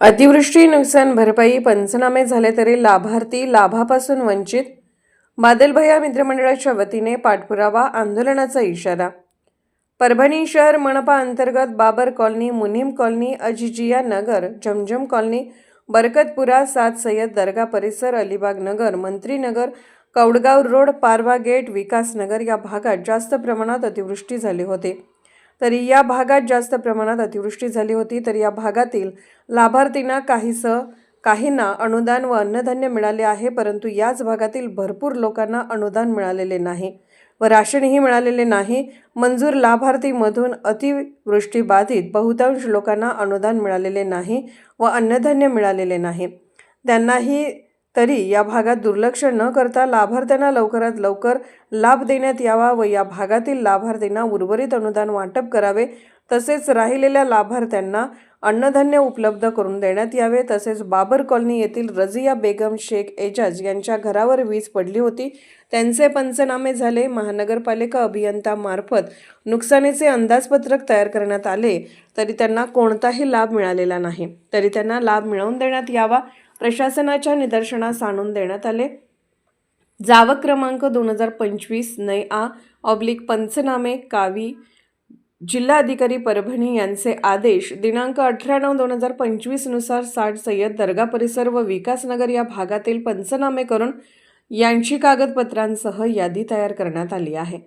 अतिवृष्टी नुकसान भरपाई पंचनामे झाले तरी लाभार्थी लाभापासून वंचित. बादलभया मित्रमंडळाच्या वतीने पाठपुरावा आंदोलनाचा इशारा. परभणी शहर मनपा अंतर्गत Babar colony Munim colony Azizia Nagar Zamzam colony Barkatpura सात सय्यद दर्गा परिसर अलिबाग नगर मंत्रीनगर कौडगाव रोड पारवा गेट विकासनगर या भागात जास्त प्रमाणात अतिवृष्टी झाली होती. तरी या भागात जास्त प्रमाणात अतिवृष्टी झाली होती तर या भागातील लाभार्थींना काहीसं काहींना अनुदान व अन्नधान्य मिळाले आहे परंतु याच भागातील भरपूर लोकांना अनुदान मिळालेले नाही व राशनही मिळालेले नाही. मंजूर लाभार्थीमधून अतिवृष्टीबाधित बहुतांश लोकांना अनुदान मिळालेले नाही व अन्नधान्य मिळालेले नाही. त्यांनाही तरी या भागात दुर्लक्ष न करता लाभार्थ्यांना लवकरात लवकर लाभ देण्यात यावा व या भागातील लाभार्थींना उर्वरित अनुदान वाटप करावे. तसेच राहिलेल्या लाभार्थ्यांना अन्नधान्य उपलब्ध करून देण्यात यावे. तसेच बाबर कॉलनी येथील रजिया बेगम शेख एजाज यांच्या घरावर वीज पडली होती. त्यांचे पंचनामे झाले. महानगरपालिका अभियंतामार्फत नुकसानीचे अंदाजपत्रक तयार करण्यात आले. तरी त्यांना कोणताही लाभ मिळालेला नाही. तरी त्यांना लाभ मिळवून देण्यात यावा. प्रशासनाच्या निदर्शनास आणून देण्यात आले. जावक क्रमांक दोन हजार पंचवीस नय आ ऑब्लिक पंचनामे कावी जिल्हाधिकारी परभणी यांचे आदेश दिनांक अठरा नऊ दोन हजार पंचवीसनुसार साठ सय्यद दर्गा परिसर व विकासनगर या भागातील पंचनामे करून यांची कागदपत्रांसह यादी तयार करण्यात आली आहे.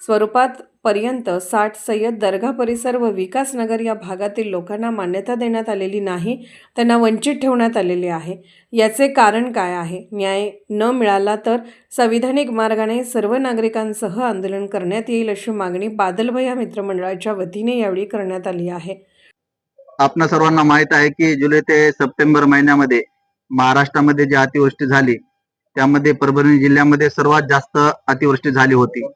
स्वरूपात पर्यंत साठ सय्यद दर्गा परिसर व विकासनगर या भागातील लोकांना मान्यता देण्यात आलेली नाही त्यांना वंचित ठेवण्यात आलेले आहे. याचे कारण काय आहे? न्याय न मिळाला तर संविधानिक मार्गाने सर्व नागरिकांसह आंदोलन करण्यात येईल अशी मागणी बादलभया मित्रमंडळाच्या वतीने यावेळी करण्यात आली आहे. आपणा सर्वांना माहीत आहे की जुलै ते सप्टेंबर महिन्यामध्ये महाराष्ट्रामध्ये जी अतिवृष्टी झाली त्यामध्ये परभणी जिल्ह्यामध्ये सर्वात जास्त अतिवृष्टी झाली होती.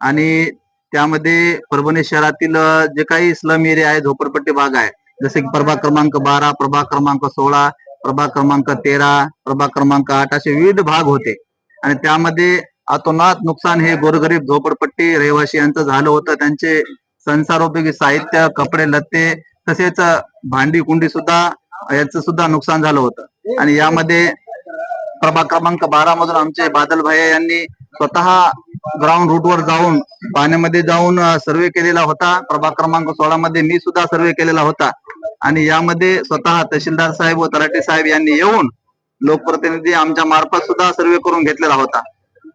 आणि त्यामध्ये परभणी शहरातील जे काही स्लम एरिया आहे झोपडपट्टी भाग आहे. जसे की प्रभाग क्रमांक बारा प्रभाग क्रमांक सोळा प्रभाग क्रमांक तेरा प्रभाग क्रमांक आठ असे विविध भाग होते. आणि त्यामध्ये अतोनात नुकसान हे गोरगरीब झोपडपट्टी रहिवासी यांचं झालं होतं. त्यांचे संसारोपयोगी साहित्य कपडे लत्ते तसेच भांडी कुंडी सुद्धा याचं सुद्धा नुकसान झालं होतं. आणि यामध्ये प्रभाग क्रमांक बारा मधून आमचे बादल भाई यांनी स्वतः ग्राउंड रूट वर जाऊन पाण्यामध्ये जाऊन सर्वे केलेला होता. प्रभाग क्रमांक सोळा मध्ये मी सुद्धा सर्वे केलेला होता. आणि यामध्ये स्वतः तहसीलदार साहेब व तलाटे साहेब यांनी येऊन लोकप्रतिनिधी आमच्या मार्फत सुद्धा सर्वे करून घेतलेला होता.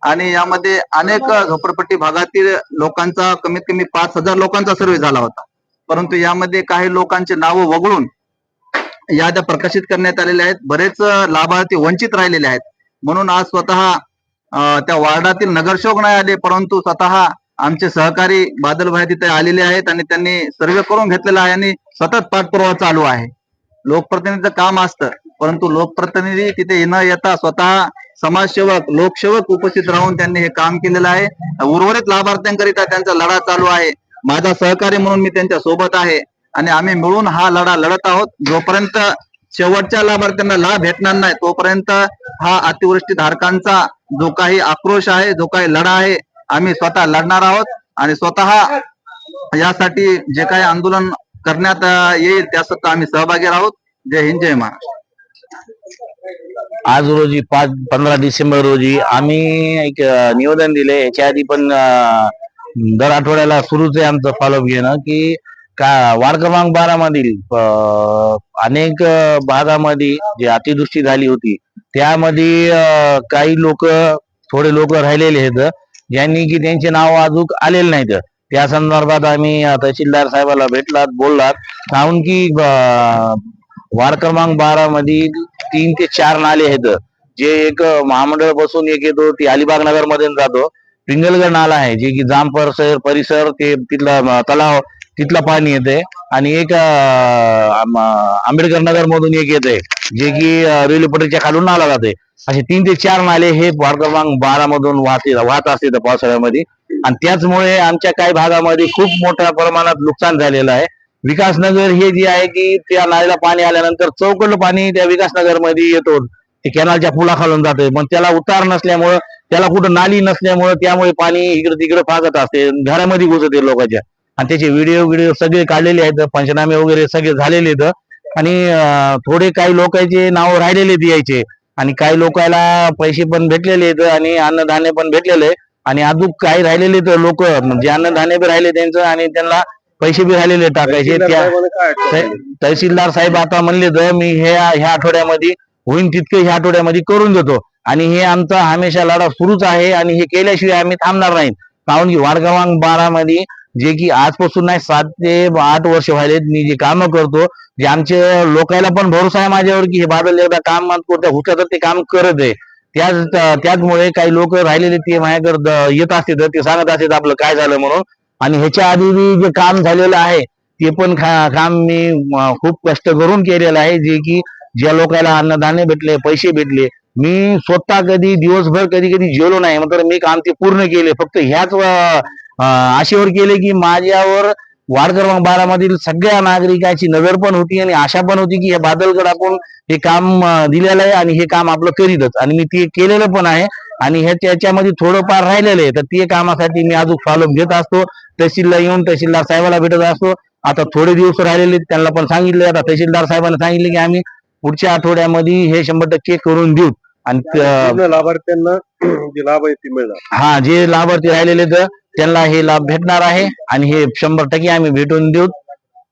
आणि यामध्ये अनेक झोपडपट्टी भागातील लोकांचा कमीत कमी पाच हजार लोकांचा सर्वे झाला होता. परंतु यामध्ये काही लोकांचे नावं वगळून याद्या प्रकाशित करण्यात आलेल्या आहेत. बरेच लाभार्थी वंचित राहिलेले आहेत. म्हणून आज स्वतः त्या वार्डातील नगरसेवक नाही आले परंतु स्वतः आमचे सहकारी बादलभाई तिथे आलेले आहेत आणि त्यांनी सर्वे करून घेतलेला आहे आणि सतत पाठपुरावा चालू आहे. लोकप्रतिनिधीचं काम असतं परंतु लोकप्रतिनिधी तिथे न येता स्वतः समाजसेवक लोकसेवक उपस्थित राहून त्यांनी हे काम केलेलं आहे. उर्वरित लाभार्थ्यांकरिता त्यांचा लढा चालू आहे. माझा सहकारी म्हणून मी त्यांच्यासोबत आहे आणि आम्ही मिळून हा लढा लढत आहोत. जोपर्यंत शेवटच्या लाभार्थ्यांना लाभ भेटणार नाही तोपर्यंत हा अतिवृष्टी धारकांचा जो काही आक्रोश आहे जो काही लढा आहे आम्ही स्वतः लढणार आहोत आणि स्वतः यासाठी जे काही आंदोलन करण्यात येईल येईल त्यासाठी आम्ही सहभागी आहोत जय हिंद जय महाराष्ट्र. आज रोजी पाच पंधरा डिसेंबर रोजी आम्ही एक निवेदन दिले. याच्या आधी पण दर आठवड्याला सुरूच आहे आमचं फॉलोअप घेणं की का वार्ड क्रमांक बारा मधील अनेक भागामध्ये जे अतिवृष्टी झाली होती त्यामध्ये काही लोक थोडे लोक राहिलेले आहेत ज्यांनी की त्यांचे नाव अजून आलेले नाहीत. त्या संदर्भात आम्ही तहसीलदार साहेबाला भेटलात बोललात. काहून की वार्ड क्रमांक बारा मध्ये तीन ते चार नाले आहेत. जे एक महामंडळ बसून एक येतो ती अलिबाग नगरमध्ये जातो. पिंगलगड नाला आहे जे की जामपर परिसर परिसर ते तिथला तलाव तिथलं पाणी येते आणि एक आंबेडकर नगर मधून एक येते जे की रेल्वे पटरीच्या खालून नाला जाते असे तीन ते चार नाले हे वार्ड क्रमांक बारा मधून वाहते वाहत असते पावसाळ्यामध्ये. आणि त्याचमुळे आमच्या काही भागामध्ये खूप मोठ्या प्रमाणात नुकसान झालेलं आहे. विकासनगर हे जे आहे की त्या नाल्याला पाणी आल्यानंतर चौकडलं पाणी त्या विकासनगरमध्ये येतो. ते कॅनलच्या पुलाखालून जाते पण त्याला उतार नसल्यामुळं त्याला कुठं नाली नसल्यामुळं त्यामुळे पाणी इकडे तिकडे फागत असते. घरामध्ये घुसते लोकांच्या. आणि त्याचे व्हिडिओ व्हिडिओ सगळे काढलेले आहेत पंचनामे वगैरे सगळे झालेले आहेत. आणि थोडे काही लोकांचे नाव राहिलेले यायचे. आणि काही लोकांना पैसे पण भेटलेले आहेत आणि अन्नधान्य पण भेटलेले आहे. आणि अजून काही राहिलेले लोक म्हणजे अन्नधान्य बी राहिले त्यांचं आणि त्यांना पैसे बी राहिलेले टाकायचे. त्या तह- तहसीलदार साहेब आता म्हणले तर मी हे ह्या आठवड्यामध्ये होईन तितके ह्या आठवड्यामध्ये करून देतो. आणि हे आमचा हमेशा लढा सुरूच आहे आणि हे केल्याशिवाय आम्ही थांबणार नाही. कारण की वार्ड क्रमांक बारा मध्ये जे की आजपासून नाही सात ते आठ वर्ष व्हायलेत मी जे काम करतो जे आमचे लोकांना पण भरोसा आहे माझ्यावर की हे बादल एकदा काम कोणत्या हुकलं तर ते काम करत आहे. त्याच त्याचमुळे काही लोक राहिलेले ते माझ्याकडे येत असतात ते सांगत असतात आपलं काय झालं म्हणून. आणि ह्याच्या आधी जे काम झालेलं आहे ते पण काम मी खूप कष्ट करून केलेलं आहे. जे की ज्या लोकांना अन्नधान्य भेटले पैसे भेटले मी स्वतः कधी दिवसभर कधी कधी जेवलो नाही मात्र मी काम ते पूर्ण केले. फक्त ह्याच आशेवर केले की माझ्यावर वार्ड क्रमांक बारा मधील सगळ्या नागरिकांची नजर पण होती आणि आशा पण होती की हे बादलगड आपण हे काम दिलेलं आहे आणि हे काम आपलं करीतच. आणि मी ते केलेलं पण आहे आणि ह्याच्या याच्यामध्ये थोडंफार राहिलेलं आहे. तर ते कामासाठी मी अजून फॉलोअप घेत असतो. तहसीलला येऊन तहसीलदार साहेबाला भेटत असतो. आता थोडे दिवस राहिलेले त्यांना पण सांगितले. आता तहसीलदार साहेबांना सांगितले की आम्ही पुढच्या आठवड्यामध्ये हे शंभर टक्के करून देऊ. आणि लाभार्थ्यांना जे लाभ आहे ते मिळणार. हा जे लाभार्थी राहिलेले तर त्यांना हे लाभ भेटणार आहे आणि हे शंभर टक्के आम्ही भेटून देऊ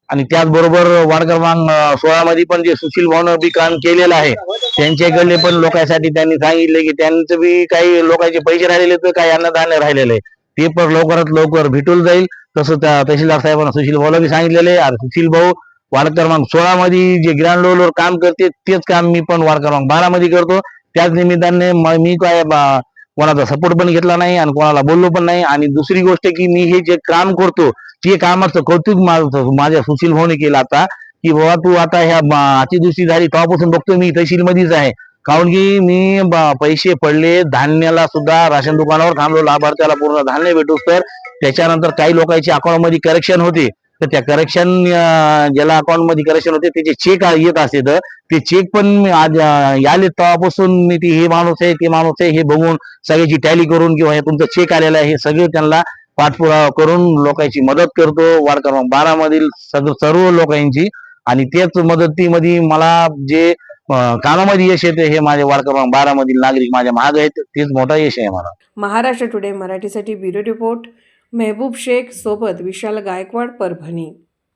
आणि त्याचबरोबर वार्ड क्रमांक सोळा मध्ये पण जे सुशील भाऊन बी काम केलेलं आहे त्यांच्याकडले पण लोकांसाठी त्यांनी सांगितले की त्यांचं बी काही लोकांचे पैसे राहिलेले तर काही अन्नधान्य राहिलेले आहे. ते पण लवकरात लवकर भेटून जाईल तसं त्या तहसीलदार साहेबांना सुशील भाऊला बी सांगितलेले आहे. आणि सुशील भाऊ वार्ड क्रमांक सोळा मध्ये जे ग्राउंड लेवलवर काम करते तेच काम मी पण वार्ड क्रमांक बारा मध्ये करतो त्याच निमित्ताने मी काय बा- कोणाचा सपोर्ट पण घेतला नाही आणि कोणाला बोललो पण नाही. आणि दुसरी गोष्ट की मी हे जे काम करतो ते कामाचं कौतुक माझ्या सुशील भाऊने केलं आता की बाबा तू आता ह्या अतिदृष्टी दुसरी झाली तेव्हापासून बघतो मी तहसील मध्येच आहे. कारण की मी पैसे पडले धान्याला सुद्धा राशन दुकानावर थांबलो लाभार्थ्याला पूर्ण धान्य भेटूस तर त्याच्यानंतर काही लोकांच्या अकाउंटमध्ये करेक्शन होते. तर त्या करेक्शन ज्याला अकाउंटमध्ये करेक्शन होते त्याचे चेक येत असते. तर ते चेक पण आले तेव्हापासून मी ती हे माणूस आहे ते माणूस आहे हे बघून सगळ्याची टॅली करून किंवा हे तुमचं चेक आलेलं आहे हे सगळे त्यांना पाठपुरावा करून लोकांची मदत करतो. वार्ड क्रमांक बारा मधील सगळं सर्व लोकांची. आणि तेच मदतीमध्ये मला जे कानामध्ये कामामध्ये यश येते हे माझे वार्ड क्रमांक बारा मधील नागरिक माझ्या महाग आहेत. तेच मोठा यश आहे मला. महाराष्ट्र टुडे मराठीसाठी ब्युरो रिपोर्ट. मेहबूब शेख सोबत विशाल गायकवाड परभणी.